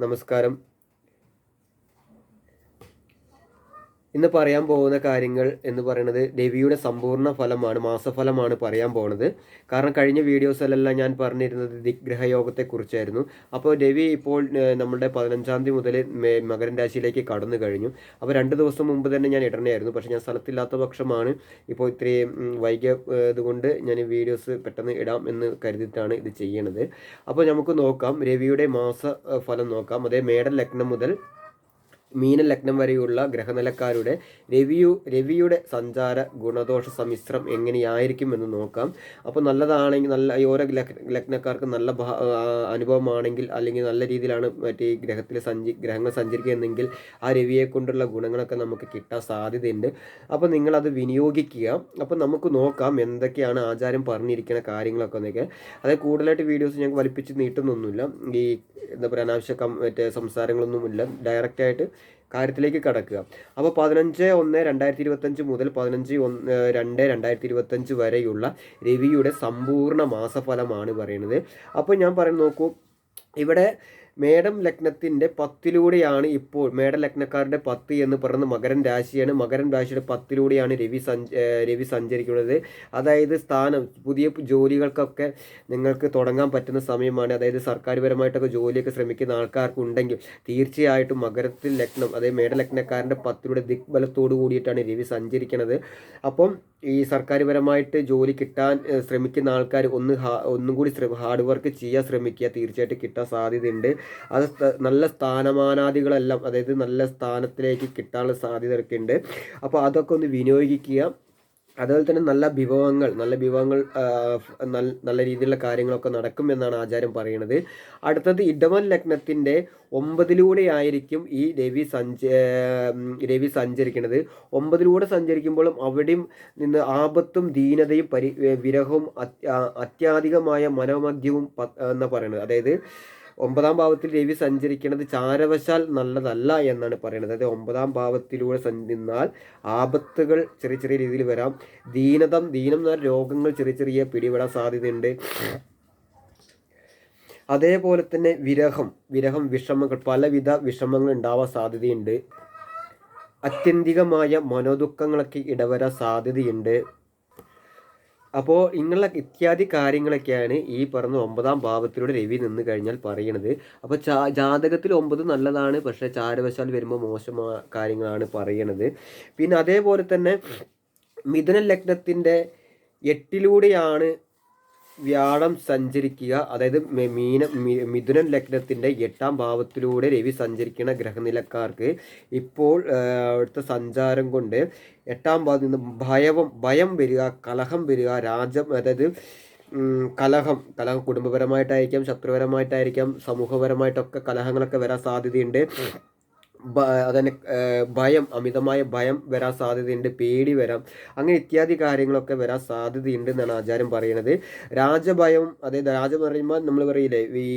നമസ്കാരം. ഇന്ന് പറയാൻ പോകുന്ന കാര്യങ്ങൾ എന്ന് പറയുന്നത് രവിയുടെ സമ്പൂർണ ഫലമാണ് മാസഫലമാണ് പറയാൻ പോകുന്നത്. കാരണം കഴിഞ്ഞ വീഡിയോസിലെല്ലാം ഞാൻ പറഞ്ഞിരുന്നത് ദിഗ്രഹയോഗത്തെക്കുറിച്ചായിരുന്നു. അപ്പോൾ രവി ഇപ്പോൾ നമ്മുടെ പതിനഞ്ചാം തീയതി മുതൽ മകരം രാശിയിലേക്ക് കടന്നു കഴിഞ്ഞു. അപ്പോൾ രണ്ട് ദിവസം മുമ്പ് തന്നെ ഞാൻ ഇടണമായിരുന്നു പക്ഷേ ഞാൻ സ്ഥലത്തില്ലാത്ത പക്ഷമാണ് ഇപ്പോൾ ഇത്രയും വൈകിയ ഇതുകൊണ്ട് ഞാൻ വീഡിയോസ് പെട്ടെന്ന് ഇടാം എന്ന് കരുതിയിട്ടാണ് ഇത് ചെയ്യണത്. അപ്പോൾ നമുക്ക് നോക്കാം രവിയുടെ മാസ ഫലം നോക്കാം. അതേ മേട ലഗ്നം മുതൽ മീന ലഗ്നം വരെയുള്ള ഗ്രഹനിലക്കാരുടെ രവിയു രവിയുടെ സഞ്ചാര ഗുണദോഷ സമ്മിശ്രം എങ്ങനെയായിരിക്കും എന്ന് നോക്കാം. അപ്പോൾ നല്ലതാണെങ്കിൽ നല്ല ഓരോ ലഗ്നക്കാർക്ക് നല്ല അനുഭവമാണെങ്കിൽ അല്ലെങ്കിൽ നല്ല രീതിയിലാണ് മറ്റേ ഈ ഗ്രഹത്തിൽ സഞ്ചി ഗ്രഹങ്ങൾ സഞ്ചരിക്കുന്നതെങ്കിൽ ആ രവിയെ കൊണ്ടുള്ള ഗുണങ്ങളൊക്കെ നമുക്ക് കിട്ടാൻ സാധ്യതയുണ്ട്. അപ്പോൾ നിങ്ങളത് വിനിയോഗിക്കുക. അപ്പോൾ നമുക്ക് നോക്കാം എന്തൊക്കെയാണ് ആചാരം പറഞ്ഞിരിക്കുന്ന കാര്യങ്ങളൊക്കെ എന്നൊക്കെ അതായത് കൂടുതലായിട്ട് വീഡിയോസ് ഞങ്ങൾക്ക് വലിപ്പിച്ച് നീട്ടുന്നൊന്നുമില്ല. ഈ എന്താ പറയുക അനാവശ്യ മറ്റേ സംസാരങ്ങളൊന്നുമില്ല. ഡയറക്റ്റായിട്ട് കാര്യത്തിലേക്ക് കടക്കുക. അപ്പോൾ പതിനഞ്ച് ഒന്ന് രണ്ടായിരത്തി ഇരുപത്തഞ്ച് മുതൽ പതിനഞ്ച് ഒന്ന് രണ്ട് രണ്ടായിരത്തി ഇരുപത്തഞ്ച് വരെയുള്ള രവിയുടെ സമ്പൂർണ മാസഫലമാണ് പറയുന്നത്. അപ്പോൾ ഞാൻ പറയുന്നത് നോക്കൂ ഇവിടെ മേടം ലഗ്നത്തിന്റെ പത്തിലൂടെയാണ് ഇപ്പോൾ മേടം ലഗ്നക്കാരുടെ പത്ത് എന്ന് പറയുന്നത് മകരൻ രാശിയാണ്. മകരൻ രാശിയുടെ പത്തിലൂടെയാണ് രവി സഞ്ച രവി സഞ്ചരിക്കുന്നത്. അതായത് സ്ഥാനം പുതിയ ജോലികൾക്കൊക്കെ നിങ്ങൾക്ക് തുടങ്ങാൻ പറ്റുന്ന സമയമാണ്. അതായത് സർക്കാർ പരമായിട്ടൊക്കെ ജോലിയൊക്കെ ശ്രമിക്കുന്ന ആൾക്കാർക്ക് ഉണ്ടെങ്കിൽ തീർച്ചയായിട്ടും മകരത്തിൽ ലഗ്നം അതായത് മേടലഗ്നക്കാരന്റെ പത്തിലൂടെ ദിഗ്ബലത്തോടു കൂടിയിട്ടാണ് രവി സഞ്ചരിക്കുന്നത്. അപ്പം ഈ സർക്കാർ പരമായിട്ട് ജോലി കിട്ടാൻ ശ്രമിക്കുന്ന ആൾക്കാർ ഒന്ന് ഒന്നും കൂടി ഹാർഡ് വർക്ക് ചെയ്യാൻ ശ്രമിക്കുക. തീർച്ചയായിട്ടും കിട്ടാൻ സാധ്യതയുണ്ട്. അത് നല്ല സ്ഥാനമാനാദികളെല്ലാം അതായത് നല്ല സ്ഥാനത്തിലേക്ക് കിട്ടാനുള്ള സാധ്യതയൊക്കെ ഉണ്ട് അപ്പോൾ അതൊക്കെ ഒന്ന് വിനിയോഗിക്കുക. അതുപോലെ തന്നെ നല്ല വിഭവങ്ങൾ നല്ല വിഭവങ്ങൾ നല്ല രീതിയിലുള്ള കാര്യങ്ങളൊക്കെ നടക്കും എന്നാണ് ആചാരം പറയുന്നത്. അടുത്തത് ഇടവൻ ലഗ്നത്തിന്റെ ഒമ്പതിലൂടെ ആയിരിക്കും ഈ രവി സഞ്ച രവി സഞ്ചരിക്കുന്നത്. ഒമ്പതിലൂടെ സഞ്ചരിക്കുമ്പോഴും അവിടെയും നിന്ന് ആപത്തും ദീനതയും പരി വിരഹവും അത്യ- അത്യാധികമായ മനോമധ്യവും എന്ന് പറയുന്നത്. അതായത് ഒമ്പതാം ഭാവത്തിൽ രവി സഞ്ചരിക്കുന്നത് ചാരവശാൽ നല്ലതല്ല എന്നാണ് പറയുന്നത്. അതായത് ഒമ്പതാം ഭാവത്തിലൂടെ നിന്നാൽ ആപത്തുകൾ ചെറിയ ചെറിയ രീതിയിൽ വരാം. ദീനതം ദീനം എന്ന രോഗങ്ങൾ ചെറിയ ചെറിയ പിടിപെടാൻ സാധ്യതയുണ്ട്. അതേപോലെ തന്നെ വിരഹം വിരഹം വിഷമങ്ങൾ പലവിധ വിഷമങ്ങൾ ഉണ്ടാവാൻ സാധ്യതയുണ്ട്. അത്യന്തികമായ മനോദുഃഖങ്ങളൊക്കെ ഇടവരാൻ സാധ്യതയുണ്ട്. അപ്പോൾ ഇങ്ങനെയുള്ള ഇത്യാദി കാര്യങ്ങളൊക്കെയാണ് ഈ പറഞ്ഞ ഒമ്പതാം ഭാവത്തിലൂടെ രവി നിന്ന് കഴിഞ്ഞാൽ പറയണത്. അപ്പോൾ ചാ ജാതകത്തിൽ ഒമ്പത് നല്ലതാണ് പക്ഷേ ചാരവശാൽ വരുമ്പോൾ മോശമായ കാര്യങ്ങളാണ് പറയണത്. പിന്നെ അതേപോലെ തന്നെ മിഥുന ലഗ്നത്തിന്റെ എട്ടിലൂടെയാണ് വ്യാഴം സഞ്ചരിക്കുക അതായത് മീന മിഥുനൻ ലഗ്നത്തിന്റെ എട്ടാം ഭാവത്തിലൂടെ രവി സഞ്ചരിക്കുന്ന ഗ്രഹനിലക്കാർക്ക് ഇപ്പോൾ അവിടുത്തെ സഞ്ചാരം കൊണ്ട് എട്ടാം ഭാവത്തിൽ നിന്ന് ഭയവും ഭയം വരിക കലഹം വരിക രാജം അതായത് കലഹം കലഹം കുടുംബപരമായിട്ടായിരിക്കാം ശത്രുപരമായിട്ടായിരിക്കാം സമൂഹപരമായിട്ടൊക്കെ കലഹങ്ങളൊക്കെ വരാൻ സാധ്യതയുണ്ട്. അതന്നെ ഭയം അമിതമായ ഭയം വരാൻ സാധ്യതയുണ്ട് പേടി വരാം അങ്ങനെ ഇത്യാദി കാര്യങ്ങളൊക്കെ വരാൻ സാധ്യതയുണ്ട് എന്നാണ് ആചാരം പറയുന്നത്. രാജഭയം അതായത് രാജം പറയുമ്പോൾ നമ്മൾ പറയില്ലേ ഈ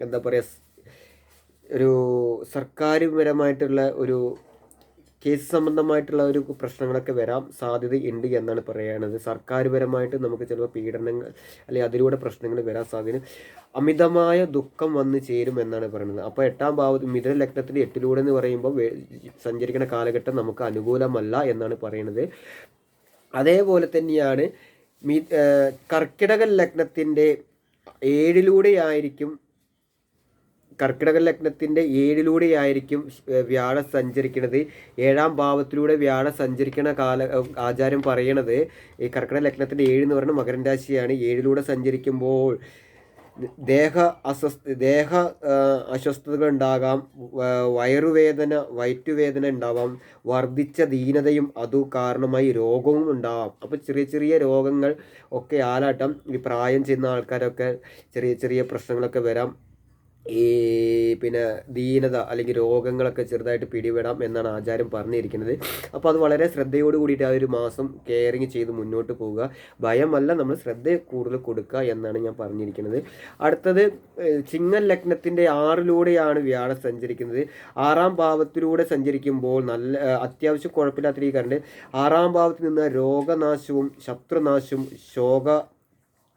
എന്താ പറയുക ഒരു സർക്കാരുപരമായിട്ടുള്ള ഒരു കേസ് സംബന്ധമായിട്ടുള്ള ഒരു പ്രശ്നങ്ങളൊക്കെ വരാൻ സാധ്യതയുണ്ട് എന്നാണ് പറയുന്നത് സർക്കാർ പരമായിട്ട് നമുക്ക് ചിലപ്പോൾ പീഡനങ്ങൾ അല്ലെങ്കിൽ അതിലൂടെ പ്രശ്നങ്ങൾ വരാൻ സാധ്യത അമിതമായ ദുഃഖം വന്ന് ചേരും എന്നാണ് പറയുന്നത്. അപ്പോൾ എട്ടാം ഭാവത്ത് മിഥുന ലഗ്നത്തിൽ എട്ടിലൂടെ എന്ന് പറയുമ്പോൾ സഞ്ചരിക്കുന്ന കാലഘട്ടം നമുക്ക് അനുകൂലമല്ല എന്നാണ് പറയുന്നത്. അതേപോലെ തന്നെയാണ് മി കർക്കിടക ലഗ്നത്തിന്റെ ഏഴിലൂടെയായിരിക്കും കർക്കിടക ലഗ്നത്തിന്റെ ഏഴിലൂടെയായിരിക്കും വ്യാഴം സഞ്ചരിക്കുന്നത് ഏഴാം ഭാവത്തിലൂടെ വ്യാഴം സഞ്ചരിക്കുന്ന കാല ആചാരം പറയണത് ഈ കർക്കിടക ലഗ്നത്തിന്റെ ഏഴ് എന്ന് പറയുന്നത് മകരം രാശിയാണ്. ഏഴിലൂടെ സഞ്ചരിക്കുമ്പോൾ ദേഹ അസ്വസ്ഥ ദേഹ അസ്വസ്ഥതകൾ ഉണ്ടാകാം. വയറുവേദന വയറ്റുവേദന ഉണ്ടാവാം. വർദ്ധിച്ച ദീനതയും അതു കാരണമായി രോഗവും ഉണ്ടാവാം. അപ്പോൾ ചെറിയ ചെറിയ രോഗങ്ങൾ ഒക്കെ ആലാട്ടം ഈ പ്രായം ചെയ്യുന്ന ആൾക്കാരൊക്കെ ചെറിയ ചെറിയ പ്രശ്നങ്ങളൊക്കെ വരാം. ഈ പിന്നെ ദീനത അല്ലെങ്കിൽ രോഗങ്ങളൊക്കെ ചെറുതായിട്ട് പിടിപെടാം എന്നാണ് ആചാരം പറഞ്ഞിരിക്കുന്നത്. അപ്പോൾ അത് വളരെ ശ്രദ്ധയോട് കൂടിയിട്ട് ആ ഒരു മാസം കെയറിങ് ചെയ്ത് മുന്നോട്ട് പോവുക. ഭയമല്ല നമ്മൾ ശ്രദ്ധ കൂടുതൽ കൊടുക്കുക എന്നാണ് ഞാൻ പറഞ്ഞിരിക്കുന്നത്. അടുത്തത് ചിങ്ങൻ ലഗ്നത്തിന്റെ ആറിലൂടെയാണ് വ്യാഴം സഞ്ചരിക്കുന്നത്. ആറാം ഭാവത്തിലൂടെ സഞ്ചരിക്കുമ്പോൾ നല്ല അത്യാവശ്യം കുഴപ്പമില്ലാത്ത രീതി കണ്ട് ആറാം ഭാവത്തിൽ നിന്ന് രോഗനാശവും ശത്രുനാശവും ശോക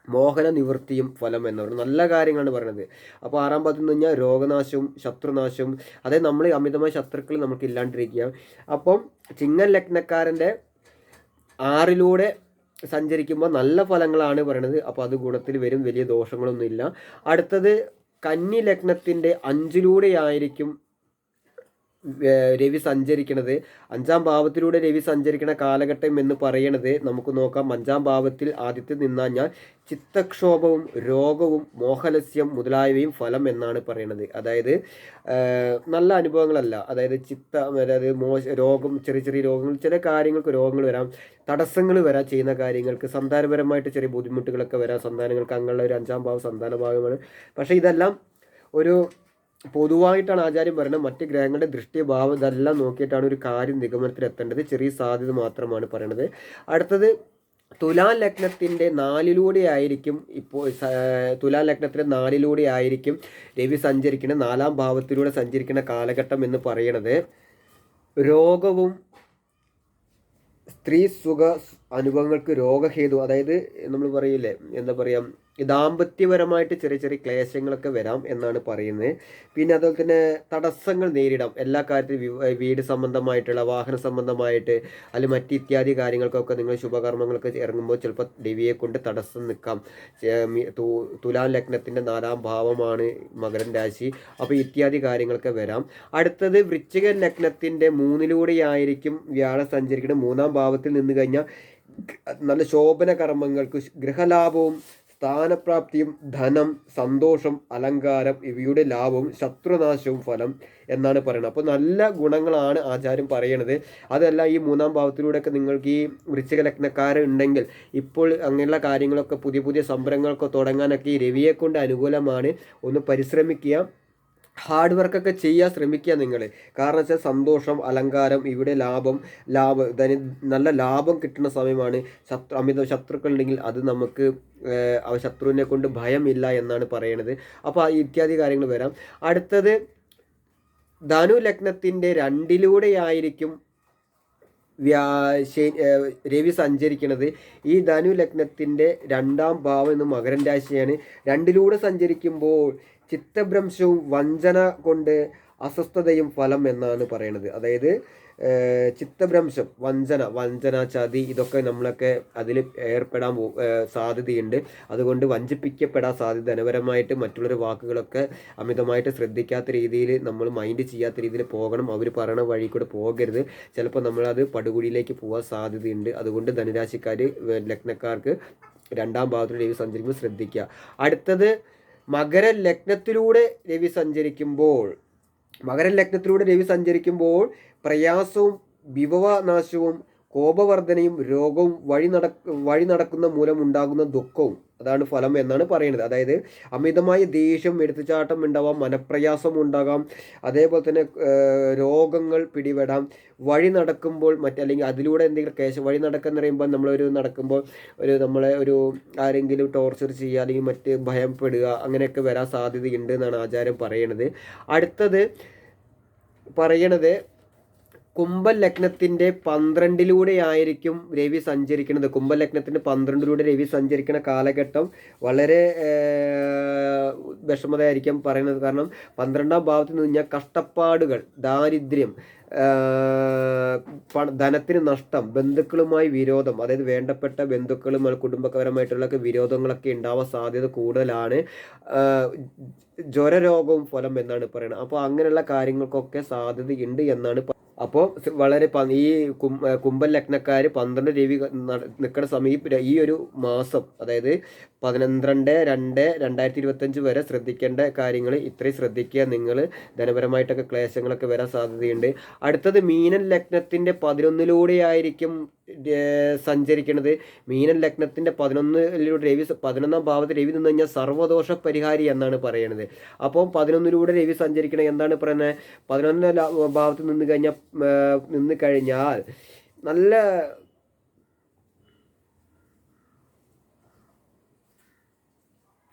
മോഹന നിവൃത്തിയും ഫലം എന്ന് പറയുന്നത് നല്ല കാര്യങ്ങളാണ് പറയുന്നത് അപ്പോൾ ആറാം ഭാവത്തിൽ നിന്ന് കഴിഞ്ഞാൽ രോഗനാശവും ശത്രുനാശവും അതായത് നമ്മൾ അമിതമായ ശത്രുക്കൾ നമുക്ക് ഇല്ലാണ്ടിരിക്കുക. അപ്പം ചിങ്ങൻ ലഗ്നക്കാരന്റെ ആറിലൂടെ സഞ്ചരിക്കുമ്പോൾ നല്ല ഫലങ്ങളാണ് പറയുന്നത് അപ്പോൾ അത് ഗുണത്തിൽ വരും വലിയ ദോഷങ്ങളൊന്നുമില്ല. അടുത്തത് കന്നി ലഗ്നത്തിന്റെ അഞ്ചിലൂടെ ആയിരിക്കും ഏർ രവി സഞ്ചരിക്കണത്. അഞ്ചാം ഭാവത്തിലൂടെ രവി സഞ്ചരിക്കുന്ന കാലഘട്ടം എന്ന് പറയണത് നമുക്ക് നോക്കാം. അഞ്ചാം ഭാവത്തിൽ ആദ്യത്തിൽ നിന്നാഞ്ഞാൽ ചിത്തക്ഷോഭവും രോഗവും മോഹലസ്യം മുതലായവയും ഫലം എന്നാണ് പറയണത്. അതായത് നല്ല അനുഭവങ്ങളല്ല. അതായത് ചിത്ത അതായത് മോശ രോഗം ചെറിയ ചെറിയ രോഗങ്ങൾ ചില കാര്യങ്ങൾക്ക് രോഗങ്ങൾ വരാം. തടസ്സങ്ങൾ വരാം ചെയ്യുന്ന കാര്യങ്ങൾക്ക് സന്താനപരമായിട്ട് ചെറിയ ബുദ്ധിമുട്ടുകളൊക്കെ വരാം. സന്താനങ്ങൾക്ക് അങ്ങനെയുള്ള ഒരു അഞ്ചാം ഭാവം സന്താന ഭാഗമാണ്. പക്ഷേ ഇതെല്ലാം ഒരു പൊതുവായിട്ടാണ് ആചാര്യം പറയുന്നത്. മറ്റ് ഗ്രഹങ്ങളുടെ ദൃഷ്ടി ഭാവം ഇതെല്ലാം നോക്കിയിട്ടാണ് ഒരു കാര്യം നിഗമനത്തിൽ എത്തേണ്ടത് ചെറിയ സാധ്യത മാത്രമാണ് പറയുന്നത് അടുത്തത് തുലാ ലഗ്നത്തിന്റെ നാലിലൂടെ ആയിരിക്കും ഇപ്പോൾ തുലാ ലഗ്നത്തിന്റെ നാലിലൂടെ ആയിരിക്കും രവി സഞ്ചരിക്കുന്ന നാലാം ഭാവത്തിലൂടെ സഞ്ചരിക്കുന്ന കാലഘട്ടം എന്ന് പറയണത്. രോഗവും സ്ത്രീ സുഖ അനുഭവങ്ങൾക്ക് രോഗഹേതു അതായത് നമ്മൾ പറയില്ലേ എന്താ പറയുക ദാമ്പത്യപരമായിട്ട് ചെറിയ ചെറിയ ക്ലേശങ്ങളൊക്കെ വരാം എന്നാണ് പറയുന്നത്. പിന്നെ അതുപോലെ തന്നെ തടസ്സങ്ങൾ നേരിടാം. എല്ലാ കാര്യത്തിലും വീട് സംബന്ധമായിട്ടുള്ള വാഹന സംബന്ധമായിട്ട് അല്ലെങ്കിൽ മറ്റ് ഇത്യാദി കാര്യങ്ങൾക്കൊക്കെ നിങ്ങൾ ശുഭകർമ്മങ്ങളൊക്കെ ഇറങ്ങുമ്പോൾ ചിലപ്പോൾ ദേവിയെ കൊണ്ട് തടസ്സം നിൽക്കാം. തുലാം ലഗ്നത്തിന്റെ നാലാം ഭാവമാണ് മകരൻ രാശി. അപ്പോൾ ഇത്യാദി കാര്യങ്ങളൊക്കെ വരാം. അടുത്തത് വൃശ്ചിക ലഗ്നത്തിന്റെ മൂന്നിലൂടെയായിരിക്കും വ്യാഴ സഞ്ചരിക്കുന്നത് മൂന്നാം ഭാവത്തിൽ നിന്ന് കഴിഞ്ഞാൽ നല്ല ശോഭന കർമ്മങ്ങൾക്ക് ഗൃഹലാഭവും സ്ഥാനപ്രാപ്തിയും ധനം സന്തോഷം അലങ്കാരം ഇവയുടെ ലാഭവും ശത്രുനാശവും ഫലം എന്നാണ് പറയുന്നത്. അപ്പോൾ നല്ല ഗുണങ്ങളാണ് ആചാര്യം പറയണത്. അതല്ല ഈ മൂന്നാം ഭാവത്തിലൂടെയൊക്കെ നിങ്ങൾക്ക് ഈ വൃശ്ചിക ലഗ്നക്കാരുണ്ടെങ്കിൽ ഇപ്പോൾ അങ്ങനെയുള്ള കാര്യങ്ങളൊക്കെ പുതിയ പുതിയ സംരംഭങ്ങളൊക്കെ തുടങ്ങാനൊക്കെ ഈ രവിയെ കൊണ്ട് അനുകൂലമാണ്. ഒന്ന് പരിശ്രമിക്കുക ഹാർഡ് വർക്കൊക്കെ ചെയ്യാൻ ശ്രമിക്കുക നിങ്ങൾ. കാരണം വെച്ചാൽ സന്തോഷം അലങ്കാരം ഇവിടെ ലാഭം ലാഭം ധനി നല്ല ലാഭം കിട്ടുന്ന സമയമാണ് ശത്രു അമിത ശത്രുക്കളുണ്ടെങ്കിൽ അത് നമുക്ക് അവ ശത്രുവിനെ കൊണ്ട് ഭയമില്ല എന്നാണ് പറയണത്. അപ്പോൾ ഇത്യാദി കാര്യങ്ങൾ വരാം. അടുത്തത് ധനു ലഗ്നത്തിന്റെ രണ്ടിലൂടെയായിരിക്കും വ്യാ രവി സഞ്ചരിക്കുന്നത് ഈ ധനു ലഗ്നത്തിന്റെ രണ്ടാം ഭാവം എന്ന് മകരൻ രാശിയാണ്. രണ്ടിലൂടെ സഞ്ചരിക്കുമ്പോൾ ചിത്തഭ്രംശവും വഞ്ചന കൊണ്ട് അസ്വസ്ഥതയും ഫലം എന്നാണ് പറയുന്നത് അതായത് ചിത്തഭ്രംശം വഞ്ചന വഞ്ചന ചതി ഇതൊക്കെ നമ്മളൊക്കെ അതിൽ ഏർപ്പെടാൻ സാധ്യതയുണ്ട്. അതുകൊണ്ട് വഞ്ചിപ്പിക്കപ്പെടാൻ സാധ്യത ധനപരമായിട്ട് മറ്റുള്ളവരുടെ വാക്കുകളൊക്കെ അമിതമായിട്ട് ശ്രദ്ധിക്കാത്ത രീതിയിൽ നമ്മൾ മൈൻഡ് ചെയ്യാത്ത രീതിയിൽ പോകണം. അവർ പറയണ വഴി കൂടെ പോകരുത്. ചിലപ്പോൾ നമ്മളത് പടുകുഴിയിലേക്ക് പോകാൻ സാധ്യതയുണ്ട്. അതുകൊണ്ട് ധനുരാശിക്കാർ ലഗ്നക്കാർക്ക് രണ്ടാം ഭാഗത്തിൽ രവി സഞ്ചരിക്കുമ്പോൾ ശ്രദ്ധിക്കുക. അടുത്തത് മകര ലഗ്നത്തിലൂടെ രവി സഞ്ചരിക്കുമ്പോൾ മകര ലഗ്നത്തിലൂടെ രവി സഞ്ചരിക്കുമ്പോൾ പ്രയാസവും വിഭവനാശവും കോപവർദ്ധനയും രോഗവും വഴി നട വഴി നടക്കുന്ന മൂലം ഉണ്ടാകുന്ന ദുഃഖവും അതാണ് ഫലം എന്നാണ് പറയുന്നത്. അതായത് അമിതമായ ദേഷ്യം എടുത്തുചാട്ടം ഉണ്ടാവാം മനപ്രയാസം ഉണ്ടാകാം. അതേപോലെ തന്നെ രോഗങ്ങൾ പിടിപെടാം. വഴി നടക്കുമ്പോൾ മറ്റല്ലെങ്കിൽ അതിലൂടെ എന്തെങ്കിലും കേശ വഴി നടക്കുന്ന പറയുമ്പോൾ നമ്മളൊരു നടക്കുമ്പോൾ ഒരു നമ്മളെ ഒരു ആരെങ്കിലും ടോർച്ചർ ചെയ്യുക അല്ലെങ്കിൽ മറ്റ് ഭയപ്പെടുക അങ്ങനെയൊക്കെ വരാൻ സാധ്യതയുണ്ട് എന്നാണ് ആചാരം പറയണത്. അടുത്തത് പറയണത് കുംഭൻ പന്ത്രണ്ടിലൂടെയായിരിക്കും രവി സഞ്ചരിക്കുന്നത്. കുംഭലഗ്നത്തിന്റെ പന്ത്രണ്ടിലൂടെ രവി സഞ്ചരിക്കുന്ന കാലഘട്ടം വളരെ വിഷമതയായിരിക്കും പറയുന്നത്. കാരണം പന്ത്രണ്ടാം ഭാവത്തിൽ നിന്ന് കഴിഞ്ഞാൽ കഷ്ടപ്പാടുകൾ ദാരിദ്ര്യം ധനത്തിന് നഷ്ടം ബന്ധുക്കളുമായി വിരോധം അതായത് വേണ്ടപ്പെട്ട ബന്ധുക്കളും കുടുംബപരമായിട്ടുള്ള വിരോധങ്ങളൊക്കെ ഉണ്ടാവാൻ സാധ്യത കൂടുതലാണ്. ജ്വരരോഗവും ഫലം എന്നാണ് പറയുന്നത്. അപ്പോൾ അങ്ങനെയുള്ള കാര്യങ്ങൾക്കൊക്കെ സാധ്യതയുണ്ട് എന്നാണ് അപ്പോൾ വളരെ ഈ കും ഏർ കുംഭൻ ലഗ്നക്കാർ പന്ത്രണ്ട് രവി നിൽക്കുന്ന സമയം ഈ ഒരു മാസം അതായത് പതിനന്ത്രണ്ട് രണ്ട് രണ്ടായിരത്തി ഇരുപത്തഞ്ച് വരെ ശ്രദ്ധിക്കേണ്ട കാര്യങ്ങൾ ഇത്രയും ശ്രദ്ധിക്കുക നിങ്ങൾ ധനപരമായിട്ടൊക്കെ ക്ലേശങ്ങളൊക്കെ വരാൻ സാധ്യതയുണ്ട്. അടുത്തത് മീനൻ ലഗ്നത്തിന്റെ പതിനൊന്നിലൂടെ ആയിരിക്കും ഏർ സഞ്ചരിക്കുന്നത് മീനൻ ലഗ്നത്തിന്റെ പതിനൊന്നിലൂടെ രവി പതിനൊന്നാം ഭാവത്തിൽ രവി നിന്ന് കഴിഞ്ഞാൽ സർവദോഷ പരിഹാരി എന്നാണ് പറയുന്നത് അപ്പോൾ പതിനൊന്നിലൂടെ രവി സഞ്ചരിക്കണം എന്താണ് പറയുന്നത്? പതിനൊന്ന് ഭാവത്ത് നിന്ന് കഴിഞ്ഞാൽ നിന്ന് കഴിഞ്ഞാൽ നല്ല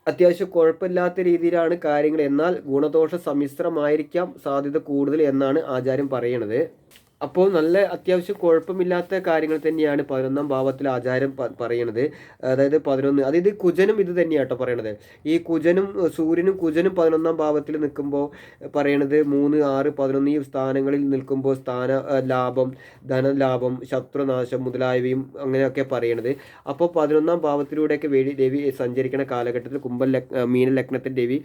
അത്യാവശ്യം കുഴപ്പമില്ലാത്ത രീതിയിലാണ് കാര്യങ്ങൾ. എന്നാൽ ഗുണദോഷ സമ്മിശ്രമായിരിക്കാം സാധ്യത കൂടുതൽ എന്നാണ് ആചാര്യം പറയണത്. അപ്പോൾ നല്ല അത്യാവശ്യം കുഴപ്പമില്ലാത്ത കാര്യങ്ങൾ തന്നെയാണ് പതിനൊന്നാം ഭാവത്തിൽ ആചാരം പറയണത്. അതായത് പതിനൊന്ന് അതായത് കുജനും ഇത് തന്നെയാട്ടോ പറയണത്. ഈ കുജനും സൂര്യനും കുജനും പതിനൊന്നാം ഭാവത്തിൽ നിൽക്കുമ്പോൾ പറയണത് മൂന്ന് ആറ് പതിനൊന്ന് ഈ സ്ഥാനങ്ങളിൽ നിൽക്കുമ്പോൾ സ്ഥാന ലാഭം ധനലാഭം ശത്രുനാശം മുതലായവയും അങ്ങനെയൊക്കെ പറയണത്. അപ്പോൾ പതിനൊന്നാം ഭാവത്തിലൂടെയൊക്കെ വേണ്ടി രവി സഞ്ചരിക്കുന്ന കാലഘട്ടത്തിൽ കുംഭ മീന ലഗ്നത്തിൽ രവി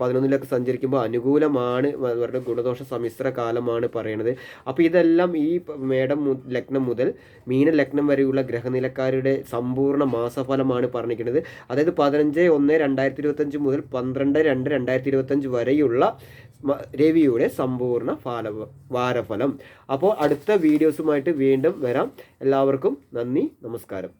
പതിനൊന്നിലൊക്കെ സഞ്ചരിക്കുമ്പോൾ അനുകൂലമാണ് അവരുടെ ഗുണദോഷ സമ്മിശ്ര കാലമാണ് പറയണത്. അപ്പോൾ ഇതെല്ലാം ഈ മേടം ലഗ്നം മുതൽ മീന ലഗ്നം വരെയുള്ള ഗ്രഹനിലക്കാരുടെ സമ്പൂർണ മാസഫലമാണ് പറഞ്ഞിരിക്കുന്നത്. അതായത് പതിനഞ്ച് ഒന്ന് രണ്ടായിരത്തി ഇരുപത്തഞ്ച് മുതൽ പന്ത്രണ്ട് രണ്ട് രണ്ടായിരത്തി ഇരുപത്തഞ്ച് വരെയുള്ള രവിയുടെ സമ്പൂർണ ഫാല വാരഫലം. അപ്പോൾ അടുത്ത വീഡിയോസുമായിട്ട് വീണ്ടും വരാം. എല്ലാവർക്കും നന്ദി നമസ്കാരം.